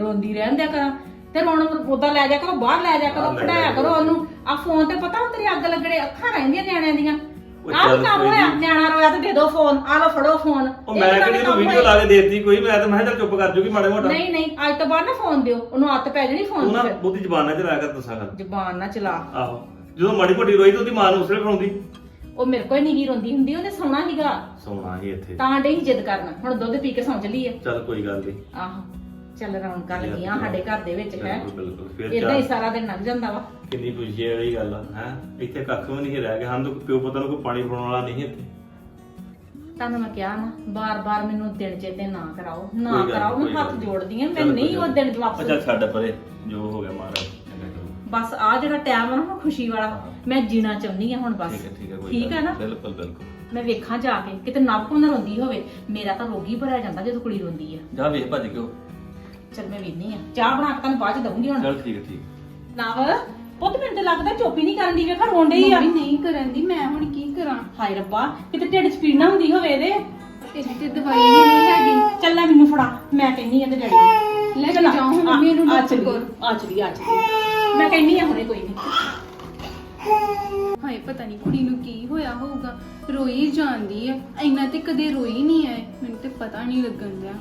ਰੋਂਦੀ ਰਹਿਣ ਦਿਆ ਕਰਾਂ। ਤੇ ਰੋਣ ਉਦਾਂ ਲੈ ਜਾ ਕਰੋ ਬਾਹਰ ਲੈ ਜਾ ਕਰੋ ਲੈ ਫੜਾਇਆ ਕਰੋ ਉਹਨੂੰ। ਆ ਫੋਨ ਤੇ ਪਤਾ ਤੇਰੀ ਅੱਗ ਲੱਗਣੇ ਅੱਖਾਂ ਰਹਿੰਦੀਆਂ ਨਿਆਣਿਆਂ ਦੀਆਂ। ਉਹ ਆਹ ਚੱਲ ਕੰਮ ਕੋਈ ਹੋਇਆ ਨੀ। ਨਿਆਣਾ ਰੋਇਆ ਤੇ ਦੇ ਦਿਓ ਫੋਨ ਆ ਲਓ ਫੜੋ ਫੋਨ। ਉਹ ਇਹ ਮੈਂ ਕਿਹੜਾ ਕਿਹੜੀ ਕੰਮ ਵੀਡੀਓ ਹੋਇਆ? ਲਾ ਕੇ ਦੇਤੀ ਕੋਈ ਮੈਂ ਤਾਂ ਮੈਂ ਕਿਹਾ ਚੱਲ ਚੁੱਪ ਕਰ ਜੂਗੀ ਮਾੜਾ ਮੋਟਾ। ਨਹੀਂ ਨਹੀਂ ਅੱਜ ਤੋਂ ਬਾਅਦ ਨਾ ਫੋਨ ਦਿਓ ਉਹਨੂੰ ਆਦਤ ਪੈ ਜਾਣੀ ਤੂੰ ਫੋਨ ਨਾ ਦੀ ਬੁੱਧੀ ਜ਼ਬਾਨ ਨਾਲ ਚਲਾਇਆ ਕਰ ਦੱਸਾਂ ਕਰ ਜ਼ਬਾਨ ਨਾ ਚਲਾ। ਆਹੋ ਜਦੋਂ ਮਾੜੀ ਮੋਟੀ ਰੋਈ ਤਾਂ ਉਹਦੀ ਮਾਂ ਨੂੰ ਉਸਲੇ ਫੜਾਉਂਦੀ। ਉਹ ਮੇਰੇ ਕੋਲ ਨਹੀਂ ਗੀ ਰੋਂਦੀ ਹੁੰਦੀ ਉਹਨੇ ਸੌਣਾ ਸੀਗਾ ਸੋਣਾ ਹੀ ਇੱਥੇ। ਤਾਂ ਡਈ ਜਿੱਦ ਕਰਨਾ ਹੁਣ ਦੁੱਧ ਪੀ ਕੇ ਸੌਂ ਚੱਲੀ ਆ। ਚੱਲ ਕੋਈ ਗੱਲ ਨਹੀਂ ਆਹੋ। ਚੱਲ ਰੌਣਕਾਂ ਲੱਗੀਆਂ ਸਾਡੇ ਘਰ ਦੇ ਵਿੱਚ ਹੈ। ਬਿਲਕੁਲ ਬਿਲਕੁਲ। ਫਿਰ ਇਦਾਂ ਹੀ ਸਾਰਾ ਦਿਨ ਲੰਘ ਜਾਂਦਾ ਵਾ। ਕਿੰਨੀ ਖੁਸ਼ੀ ਵਾਲੀ ਗੱਲ ਆ ਹੈ? ਇੱਥੇ ਕੱਖ ਵੀ ਨਹੀਂ ਰਹਿ ਗਿਆ। ਹਨ ਤਾਂ ਪਿਓ ਪੁੱਤਾਂ ਨੂੰ ਕੋਈ ਪਾਣੀ ਫੜਾਉਣ ਵਾਲਾ ਨਹੀਂ ਇੱਥੇ। ਤੁਹਾਨੂੰ ਮੈਂ ਕਿਹਾ ਨਾ ਬਾਰ-ਬਾਰ ਮੈਨੂੰ ਦਿਨ ਚੇਤੇ ਨਾ ਕਰਾਓ ਨਾ ਕੋਈ ਗੱਲ ਨੀ, ਕਰਾਓ ਮੈਂ ਕੋਈ ਹੱਥ ਗੱਲ ਨੀ। ਜੋੜਦੀ ਆ ਮੈਂ ਚੱਲ ਕੋਈ ਨਹੀਂ ਉਹ ਗੱਲ ਦਿਨ ਨੀ। ਵਾਪਸ ਅੱਛਾ ਛੱਡ ਪਰੇ ਜੋ ਹੋ ਗਿਆ ਮਹਾਰਾਜ ਚੰਗਾ ਕਰੋ। ਬਸ ਆ ਜਿਹੜਾ ਟਾਈਮ ਆ ਨਾ ਹੁਣ ਖੁਸ਼ੀ ਵਾਲਾ। ਹਾਂ। ਮੈਂ ਜੀਣਾ ਚਾਹੁੰਦੀ ਆ ਹੁਣ ਬਸ। ਠੀਕ ਹੈ ਠੀਕ ਹੈ ਕੋਈ ਠੀਕ ਗੱਲ ਹੈ ਨੀ। ਨਾ ਬਿਲਕੁਲ ਬਿਲਕੁਲ। ਮੈਂ ਵੇਖਾਂ ਜਾ ਕੇ ਕਿਤੇ ਨੱਪ ਨਾ ਰੋਂਦੀ ਹੋਵੇ ਮੇਰਾ ਤਾਂ ਰੋਗੀ ਭਰਿਆ ਜਾਂਦਾ ਜਦੋਂ ਕੁੜੀ ਰੋਂਦੀ ਆ। ਜਾ ਵੇਖ ਭੱਜ ਕੇ ਉਹ। ਚਲ ਮੈਂ ਵੇਖਨੀ ਆ। ਚਾਹ ਬਣਾ ਕੇ ਤੁਹਾਨੂੰ ਬਾਅਦ ਚ ਦਊਂਗੀ ਹੁਣ। ਚੱਲ ਠੀਕ ਹੈ ਠੀਕ ਨਾਵ ਪੁੱਤ ਮੈਨੂੰ ਤੇ ਲੱਗਦਾ ਚੋਪੀ ਨਹੀਂ ਕਰਨ ਦੀ ਵੇਖਾ ਰੋਣ ਡਈ ਆ। ਮੰਮੀ ਨਹੀਂ ਕਰਨ ਦੀ ਮੈਂ ਹੁਣ ਕੀ ਕਰਾਂ? ਹਾਏ ਰੱਬਾ ਕਿਤੇ ਢਿੱਡ ਚ ਪੀੜ ਨਾ ਹੁੰਦੀ ਹੋਵੇ ਇਹਦੇ। ਇਹਦੀ ਤੇ ਦਵਾਈ ਨਹੀਂ ਹੈਗੀ। ਚੱਲ ਲੈ ਮੈਨੂੰ ਫੜਾ ਮੈਂ ਕਹਿੰਨੀ ਆ ਤੇ ਡੈਡੀ ਨੂੰ। ਲੈ ਕੇ ਚੱਲ ਆ, ਜਾਓ ਹੁਣ ਮੰਮੀ ਇਹਨੂੰ ਆ ਡਾਕਟਰ ਚੱਲੀ, ਕੋਲ। ਆ ਚਲੀ ਆ ਚਲੀ ਮੈਂ ਕਹਿੰਨੀ ਆ ਹੁਣੇ ਕੋਈ ਨਹੀਂ ਹਾਏ ਪਤਾ ਨਹੀਂ ਕੁੜੀ ਨੂੰ ਕੀ ਹੋਇਆ ਹੋਊਗਾ। ਰੋਈ ਜਾਂਦੀ ਹੈ ਇੰਨਾ ਤੇ ਕਦੇ ਰੋਈ ਨਹੀਂ ਹੈ ਮੈਨੂੰ ਤੇ ਪਤਾ ਨਹੀਂ ਲੱਗਣ ਦਿਆ।